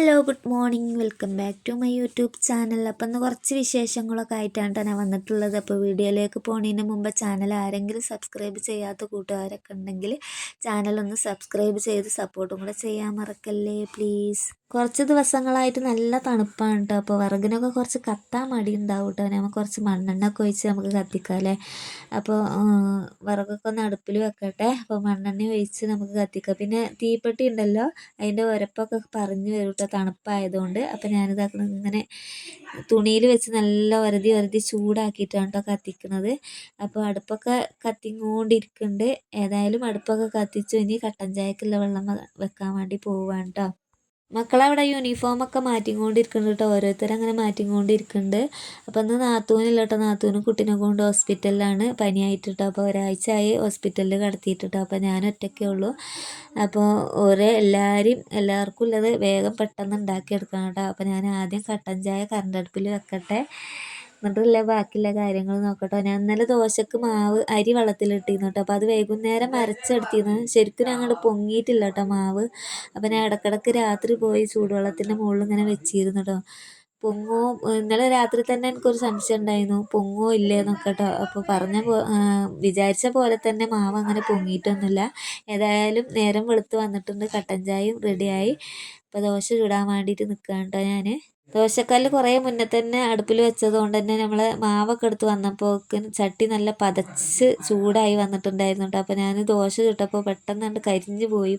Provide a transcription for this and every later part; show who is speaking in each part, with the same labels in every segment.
Speaker 1: Hello good morning welcome back to my YouTube channel അപ്പം ഇന്ന് കുറച്ച് വിശേഷങ്ങളൊക്കെ ആയിട്ടാണ് ഞാൻ വന്നിട്ടുള്ളത്. അപ്പോൾ വീഡിയോയിലേക്ക് പോണതിന് മുമ്പ് ചാനൽ ആരെങ്കിലും സബ്സ്ക്രൈബ് ചെയ്യാത്ത കൂട്ടുകാരൊക്കെ ഉണ്ടെങ്കിൽ ചാനലൊന്ന് സബ്സ്ക്രൈബ് ചെയ്ത് സപ്പോർട്ടും കൂടെ ചെയ്യാൻ മറക്കല്ലേ പ്ലീസ് കുറച്ച് ദിവസങ്ങളായിട്ട് നല്ല തണുപ്പാണ് കേട്ടോ അപ്പോൾ വിറകിനൊക്കെ കുറച്ച് കത്താൻ മടി ഉണ്ടാവും കേട്ടോ നമുക്ക് കുറച്ച് മണ്ണെണ്ണ ഒക്കെ ഒഴിച്ച് നമുക്ക് കത്തിക്കാം അല്ലേ? അപ്പോൾ വിറകൊക്കെ ഒന്ന് അടുപ്പിൽ വെക്കട്ടെ. അപ്പോൾ മണ്ണെണ്ണ ഒഴിച്ച് നമുക്ക് കത്തിക്കാം. പിന്നെ തീപ്പെട്ടി ഉണ്ടല്ലോ? അതിന്റെ ഉരപ്പൊക്കെ പറഞ്ഞു വരും കേട്ടോ തണുപ്പായതുകൊണ്ട്. അപ്പോൾ ഞാനിതാക്കുന്നത് ഇങ്ങനെ തുണിയിൽ വെച്ച് നല്ല വരതി വരതി ചൂടാക്കിയിട്ടാണ് കേട്ടോ കത്തിക്കുന്നത്. അപ്പോൾ അടുപ്പൊക്കെ കത്തിങ്ങോണ്ടിരിക്കുന്നുണ്ട്. ഏതായാലും അടുപ്പൊക്കെ കത്തിച്ചു. ഇനി കട്ടൻ ചായക്കുള്ള വെള്ളം വെക്കാൻ വേണ്ടി പോവാണ് കേട്ടോ മക്കളവിടെ യൂണിഫോമൊക്കെ മാറ്റിക്കൊണ്ടിരിക്കുന്നുണ്ട് കേട്ടോ ഓരോരുത്തർ അങ്ങനെ മാറ്റിക്കൊണ്ടിരിക്കുന്നുണ്ട്. അപ്പോൾ ഇന്ന് നാത്തൂനില്ല കേട്ടോ നാത്തൂനും കുട്ടീനെ കൊണ്ട് ഹോസ്പിറ്റലിലാണ് പനിയായിട്ട് കേട്ടോ അപ്പോൾ ഒരാഴ്ച ആയി ഹോസ്പിറ്റലിൽ കിടത്തിയിട്ട് അപ്പോൾ ഞാൻ ഒറ്റയ്ക്കേ ഉള്ളൂ. അപ്പോൾ ഓരോ എല്ലാവരും എല്ലാവർക്കും ഉള്ളത് വേഗം പെട്ടെന്ന് ഉണ്ടാക്കിയെടുക്കണം കേട്ടോ അപ്പോൾ ഞാൻ ആദ്യം കട്ടൻ ചായ കറണ്ട് അടുപ്പിൽ വെക്കട്ടെ. എന്നിട്ടുള്ള ബാക്കിയുള്ള കാര്യങ്ങൾ നോക്കട്ടോ. ഞാൻ ഇന്നലെ ദോശക്ക് മാവ് അരി വെള്ളത്തിലിട്ടിരുന്നു കേട്ടോ അപ്പോൾ അത് വൈകുന്നേരം അരച്ചെടുത്തിരുന്നു. ശരിക്കും ഞങ്ങളുടെ പൊങ്ങിയിട്ടില്ല കേട്ടോ മാവ്. അപ്പോൾ ഞാൻ ഇടക്കിടക്ക് രാത്രി പോയി ചൂടുവെള്ളത്തിന്റെ മുകളിൽ ഇങ്ങനെ വെച്ചിരുന്നു കേട്ടോ പൊങ്ങോ ഇന്നലെ രാത്രി തന്നെ എനിക്കൊരു സംശയം ഉണ്ടായിരുന്നു. പൊങ്ങോ ഇല്ലേ എന്നൊക്കെ കേട്ടോ അപ്പോൾ പറഞ്ഞ പോ വിചാരിച്ച പോലെ തന്നെ മാവ് അങ്ങനെ പൊങ്ങിയിട്ടൊന്നുമില്ല. ഏതായാലും നേരം വെളുത്ത് വന്നിട്ടുണ്ട്. കട്ടൻ ചായയും റെഡിയായി. അപ്പോൾ ദോശ ചൂടാൻ വേണ്ടിയിട്ട് നിൽക്കുകയാണ് കേട്ടോ ഞാൻ ദോശക്കല്ല് കുറേ മുന്നേ തന്നെ അടുപ്പിൽ വെച്ചത് കൊണ്ട് തന്നെ നമ്മൾ മാവൊക്കെ എടുത്ത് വന്നപ്പോൾ ചട്ടി നല്ല പതച്ച് ചൂടായി വന്നിട്ടുണ്ടായിരുന്നു കേട്ടോ അപ്പോൾ ഞാൻ ദോശ ചുട്ടപ്പോൾ പെട്ടെന്ന് കണ്ട് കരിഞ്ഞു പോയി.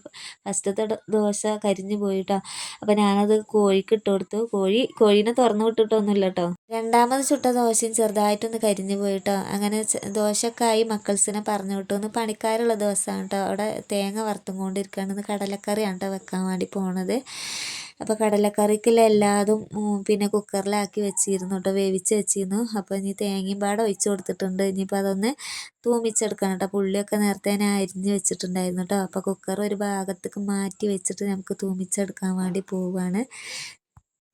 Speaker 1: ഫസ്റ്റത്തെ ദോശ കരിഞ്ഞു പോയി കേട്ടോ അപ്പോൾ ഞാനത് കോഴിക്ക് ഇട്ട് കൊടുത്തു. കോഴി കോഴീനെ തുറന്നു വിട്ടിട്ടൊന്നുമില്ല കേട്ടോ രണ്ടാമത് ചുട്ട ദോശയും ചെറുതായിട്ടൊന്ന് കരിഞ്ഞു പോയി കേട്ടോ അങ്ങനെ ദോശക്കായി മക്കൾസിനെ പറഞ്ഞു വിട്ടു. ഒന്ന് പണിക്കാരുള്ള ദിവസമാണ് കേട്ടോ അവിടെ തേങ്ങ വറുത്തും കൊണ്ടിരിക്കുകയാണ് കടലക്കറിയാണ് കേട്ടോ വെക്കാൻ വേണ്ടി പോണത്. അപ്പോൾ കടലക്കറിക്കുള്ള എല്ലാതും പിന്നെ കുക്കറിലാക്കി വെച്ചിരുന്നു കേട്ടോ വേവിച്ച് വെച്ചിരുന്നു. അപ്പോൾ ഇനി തേങ്ങയും പാടെ ഒഴിച്ച് കൊടുത്തിട്ടുണ്ട്. ഇനിയിപ്പോൾ അതൊന്ന് തൂമിച്ചെടുക്കണം കേട്ടോ പുള്ളിയൊക്കെ നേരത്തെ ഞാൻ അരിഞ്ഞ് വെച്ചിട്ടുണ്ടായിരുന്നു കേട്ടോ അപ്പോൾ കുക്കർ ഒരു ഭാഗത്തേക്ക് മാറ്റി വെച്ചിട്ട് നമുക്ക് തൂമിച്ചെടുക്കാൻ വേണ്ടി പോവുകയാണ്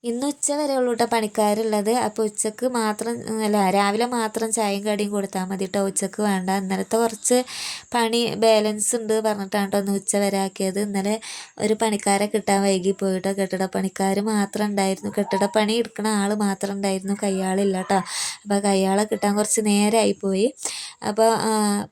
Speaker 1: ഇന്ന് ഉച്ച വരെ ഉള്ളൂ കേട്ടോ പണിക്കാരുള്ളത്. അപ്പോൾ ഉച്ചയ്ക്ക് മാത്രം അല്ല രാവിലെ മാത്രം ചായയും കടിയും കൊടുത്താൽ മതി കേട്ടോ ഉച്ചയ്ക്ക് വേണ്ട. ഇന്നലത്തെ കുറച്ച് പണി ബാലൻസ് ഉണ്ട് പറഞ്ഞിട്ടാണ് കേട്ടോ ഒന്ന് ഉച്ച വരെ ആക്കിയത്. ഇന്നലെ ഒരു പണിക്കാരെ കിട്ടാൻ വൈകി പോയിട്ടോ കെട്ടിട പണിക്കാർ മാത്രം ഉണ്ടായിരുന്നു. കെട്ടിട പണി എടുക്കുന്ന ആൾ മാത്രം ഉണ്ടായിരുന്നു. കയ്യാളില്ല കേട്ടോ അപ്പോൾ കയ്യാളെ കിട്ടാൻ കുറച്ച് നേരമായി പോയി. അപ്പോൾ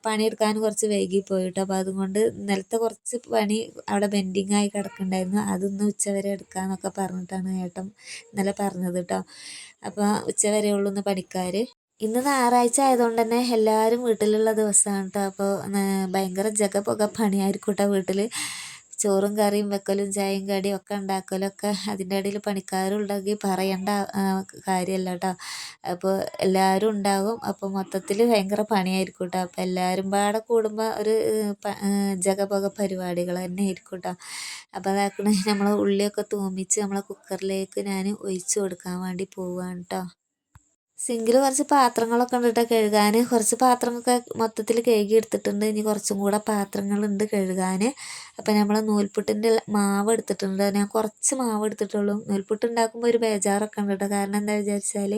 Speaker 1: പണിയെടുക്കാൻ കുറച്ച് വൈകി പോയിട്ടോ അപ്പോൾ അതുകൊണ്ട് ഇന്നലത്തെ കുറച്ച് പണി അവിടെ ബെൻഡിങ് ആയി കിടക്കുന്നുണ്ടായിരുന്നു. അതൊന്ന് ഉച്ച വരെ എടുക്കാമെന്നൊക്കെ പറഞ്ഞിട്ടാണ് ഏട്ടൻ ഇന്നലെ പറഞ്ഞത് കേട്ടോ അപ്പോൾ ഉച്ച വരെ ഒന്ന് പണിക്കാർ ഇന്ന് ഞായറാഴ്ച ആയതുകൊണ്ട് തന്നെ എല്ലാവരും വീട്ടിലുള്ള ദിവസമാണ് കേട്ടോ അപ്പോൾ ഭയങ്കര ജഗ പുക പണിയായിരിക്കും കേട്ടോ വീട്ടിൽ ചോറും കറിയും വെക്കലും ചായയും കടിയും ഒക്കെ ഉണ്ടാക്കലൊക്കെ അതിന്റെ ഇടയിൽ പണിക്കാരുണ്ടെങ്കിൽ പറയേണ്ട കാര്യമല്ല കേട്ടോ അപ്പോൾ എല്ലാവരും ഉണ്ടാകും. അപ്പോൾ മൊത്തത്തിൽ ഭയങ്കര പണിയായിരിക്കും കേട്ടോ അപ്പോൾ എല്ലാവരും പാടെ കൂടുമ്പോൾ ഒരു ജഗപക പരിപാടികൾ തന്നെ ആയിരിക്കും കേട്ടോ അപ്പോൾ അതാക്കണ നമ്മൾ ഉള്ളിയൊക്കെ തൂമിച്ച് നമ്മളെ കുക്കറിലേക്ക് ഞാൻ ഒഴിച്ച് കൊടുക്കാൻ വേണ്ടി പോവുകയാണ് കേട്ടോ സിങ്കിൽ കുറച്ച് പാത്രങ്ങളൊക്കെ ഉണ്ട് കേട്ടോ കഴുകാൻ കുറച്ച് പാത്രങ്ങളൊക്കെ മൊത്തത്തിൽ കഴുകി എടുത്തിട്ടുണ്ട് ഇനി കുറച്ചും കൂടെ പാത്രങ്ങളുണ്ട് കഴുകാൻ അപ്പോൾ നമ്മൾ നൂൽപുട്ടിന്റെ മാവ് എടുത്തിട്ടുണ്ട്. ഞാൻ കുറച്ച് മാവ് എടുത്തിട്ടുള്ളൂ. നൂൽപുട്ട് ഉണ്ടാക്കുമ്പോൾ ഒരു ബേജാറൊക്കെ ഉണ്ട് കേട്ടോ. കാരണം എന്താ വിചാരിച്ചാൽ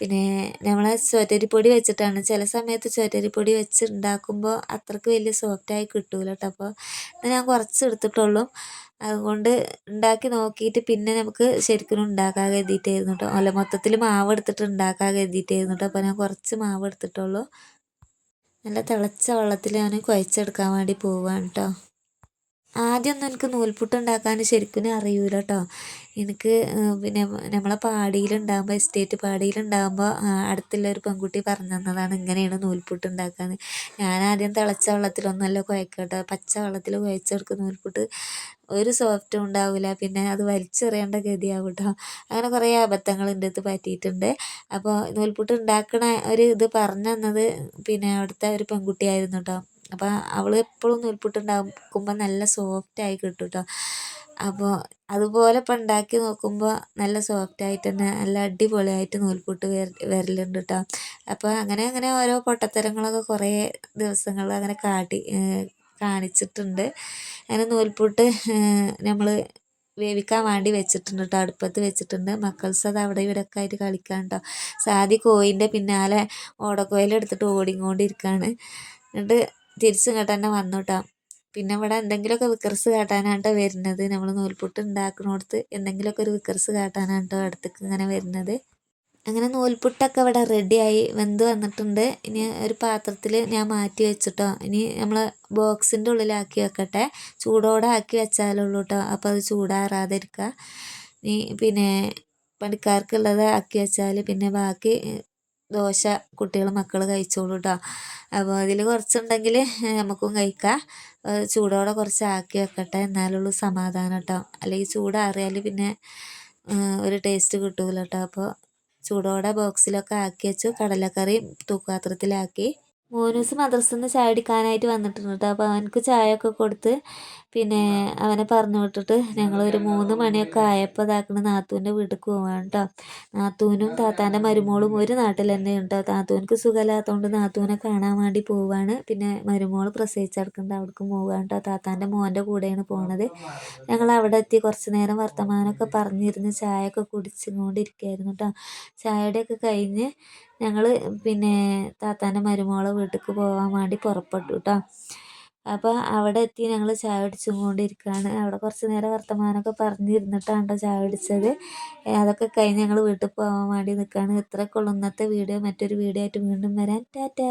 Speaker 1: പിന്നെ നമ്മൾ ചൊറ്റരിപ്പൊടി വെച്ചിട്ടാണ്. ചില സമയത്ത് ചൊറ്റരിപ്പൊടി വെച്ച് ഉണ്ടാക്കുമ്പോൾ അത്രയ്ക്ക് വലിയ സോഫ്റ്റായി കിട്ടൂല കേട്ടോ. അപ്പോൾ ഞാൻ കുറച്ച് എടുത്തിട്ടുള്ളൂ. അതുകൊണ്ട് ഉണ്ടാക്കി നോക്കിയിട്ട് പിന്നെ നമുക്ക് ശരിക്കും ഉണ്ടാക്കാൻ കരുതിയിട്ടായിരുന്നു കേട്ടോ അല്ല മൊത്തത്തിൽ മാവ് എടുത്തിട്ട് ഉണ്ടാക്കാൻ കരുതിയിട്ടായിരുന്നു കേട്ടോ അപ്പോൾ ഞാൻ കുറച്ച് മാവ് എടുത്തിട്ടുള്ളൂ. നല്ല തിളച്ച വെള്ളത്തിൽ ഞാൻ കുഴച്ചെടുക്കാൻ വേണ്ടി പോവുകയാണ് കേട്ടോ ആദ്യമൊന്നും എനിക്ക് നൂൽപുട്ട് ഉണ്ടാക്കാൻ ശരിക്കും അറിയൂല കേട്ടോ എനിക്ക് പിന്നെ നമ്മളെ പാടിയിലുണ്ടാകുമ്പോൾ എസ്റ്റേറ്റ് പാടിയിലുണ്ടാകുമ്പോൾ അടുത്തുള്ള ഒരു പെൺകുട്ടി പറഞ്ഞു തന്നതാണ് ഇങ്ങനെയാണ് നൂൽപുട്ട് ഉണ്ടാക്കാന്ന് ഞാൻ ആദ്യം തിളച്ച വെള്ളത്തിലൊന്നുമല്ല കുഴക്കുക പച്ച വെള്ളത്തിൽ കുഴച്ചെടുക്കുന്ന നൂൽപുട്ട് ഒരു സോഫ്റ്റും ഉണ്ടാവില്ല പിന്നെ അത് വലിച്ചെറിയേണ്ട ഗതിയാവും കേട്ടോ അങ്ങനെ കുറേ അബദ്ധങ്ങൾ എന്റെ അടുത്ത് പറ്റിയിട്ടുണ്ട്. അപ്പോൾ നൂൽപുട്ട് ഉണ്ടാക്കണ ഒരു ഇത് പറഞ്ഞു തന്നത് പിന്നെ അവിടുത്തെ ഒരു പെൺകുട്ടിയായിരുന്നു കേട്ടോ അപ്പോൾ അവൾ എപ്പോഴും നൂൽപുട്ടുണ്ടാക്കുമ്പോൾ നല്ല സോഫ്റ്റായി കിട്ടും കേട്ടോ അപ്പോൾ അതുപോലെ ഇപ്പം ഉണ്ടാക്കി നോക്കുമ്പോൾ നല്ല സോഫ്റ്റായിട്ട് തന്നെ നല്ല അടിപൊളിയായിട്ട് നൂൽപുട്ട് വരലുണ്ട് കേട്ടോ അപ്പോൾ അങ്ങനെ അങ്ങനെ ഓരോ പൊട്ടത്തരങ്ങളൊക്കെ കുറേ ദിവസങ്ങൾ അങ്ങനെ കാട്ടി കാണിച്ചിട്ടുണ്ട്. അങ്ങനെ നൂൽപുട്ട് നമ്മൾ വേവിക്കാൻ വേണ്ടി വെച്ചിട്ടുണ്ട് കേട്ടോ അടുപ്പത്ത് വെച്ചിട്ടുണ്ട്. മക്കൾസ് അത് അവിടെ ഇവിടെയൊക്കെ ആയിട്ട് കളിക്കാൻ കേട്ടോ സാദി കോയിന്റെ പിന്നാലെ ഓടക്കോയിലെടുത്തിട്ട് ഓടിക്കൊണ്ടിരിക്കുകയാണ് എന്നിട്ട് തിരിച്ചിങ്ങോട്ട് തന്നെ വന്നു കേട്ടോ പിന്നെ ഇവിടെ എന്തെങ്കിലുമൊക്കെ വിക്കർസ് കാട്ടാനാട്ടോ കേട്ടോ വരുന്നത്. നമ്മൾ നൂൽപുട്ട് ഉണ്ടാക്കണോടത്ത് എന്തെങ്കിലുമൊക്കെ ഒരു വിക്കർസ് കാട്ടാനാട്ടോ കേട്ടോ അടുത്തേക്ക് ഇങ്ങനെ വരുന്നത്. അങ്ങനെ നൂൽപുട്ടൊക്കെ ഇവിടെ റെഡിയായി വെന്ത് വന്നിട്ടുണ്ട്. ഇനി ഒരു പാത്രത്തിൽ ഞാൻ മാറ്റി വെച്ചിട്ടോ. ഇനി നമ്മൾ ബോക്സിന്റെ ഉള്ളിലാക്കി വെക്കട്ടെ. ചൂടോടെ ആക്കി വെച്ചാലുള്ളൂ കേട്ടോ അപ്പോൾ അത് ചൂടാറാതിരിക്കുക. ഇനി പിന്നെ പണിക്കാർക്കുള്ളത് ആക്കി വെച്ചാൽ പിന്നെ ബാക്കി ദോശ കുട്ടികൾ മക്കൾ കഴിച്ചോളൂ കേട്ടോ അപ്പോൾ അതിൽ കുറച്ചുണ്ടെങ്കിൽ നമുക്കും കഴിക്കാം. ചൂടോടെ കുറച്ച് ആക്കി വെക്കട്ടെ എന്നാലുള്ളൂ സമാധാനം കേട്ടോ അല്ലെങ്കിൽ ചൂടാറിയാൽ പിന്നെ ഒരു ടേസ്റ്റ് കിട്ടൂല കേട്ടോ അപ്പോൾ ചൂടോടെ ബോക്സിലൊക്കെ ആക്കി വെച്ചു കടലക്കറി തൂക്കുപാത്രത്തിലാക്കി. മോനൂസ് മദ്രസയിൽ നിന്ന് ചായ അടിക്കാനായിട്ട് വന്നിട്ടുണ്ട് കേട്ടോ അപ്പോൾ അവനക്ക് ചായയൊക്കെ കൊടുത്ത് പിന്നെ അവനെ പറഞ്ഞു വിട്ടിട്ട് ഞങ്ങൾ ഒരു മൂന്ന് മണിയൊക്കെ ആയപ്പോൾ ഇതാക്കണ നാത്തൂന്റെ വീട്ടിൽ പോവാണ് കേട്ടോ നാത്തൂനും താത്താന്റെ മരുമോളും ഒരു നാട്ടിൽ തന്നെ ഉണ്ടോ. താത്തൂനക്ക് സുഖമില്ലാത്തതുകൊണ്ട് നാത്തൂനെ കാണാൻ വേണ്ടി പോവാണ്. പിന്നെ മരുമോൾ പ്രസവിച്ചെടുക്കുന്നുണ്ട് അവിടേക്കും പോവാണ് കേട്ടോ താത്താന്റെ മോന്റെ കൂടെയാണ് പോണത്. ഞങ്ങൾ അവിടെ എത്തി. കുറച്ച് നേരം വർത്തമാനമൊക്കെ പറഞ്ഞിരുന്ന് ചായയൊക്കെ കുടിച്ചുകൊണ്ടിരിക്കുകയായിരുന്നു കേട്ടോ ചായയുടെയൊക്കെ കഴിഞ്ഞ് ഞങ്ങൾ പിന്നെ താത്താന്റെ മരുമോളെ വീട്ടിലേക്ക് പോകാൻ വേണ്ടി പുറപ്പെട്ടു കേട്ടോ അപ്പോൾ അവിടെ എത്തി ഞങ്ങൾ ചായ കുടിച്ചും കൊണ്ടിരിക്കുകയാണ് അവിടെ കുറച്ച് നേരം വർത്തമാനമൊക്കെ പറഞ്ഞിരുന്നിട്ടാണ് ചായ കുടിച്ചത്. അതൊക്കെ കഴിഞ്ഞ് ഞങ്ങൾ വീട്ടിൽ പോകാൻ വേണ്ടി നിൽക്കുകയാണ്. ഇത്രയൊക്കെ ഉള്ളൂ ഇന്നത്തെ വീഡിയോ. മറ്റൊരു വീഡിയോ ആയിട്ട് വീണ്ടും വരാം. ടാറ്റാ.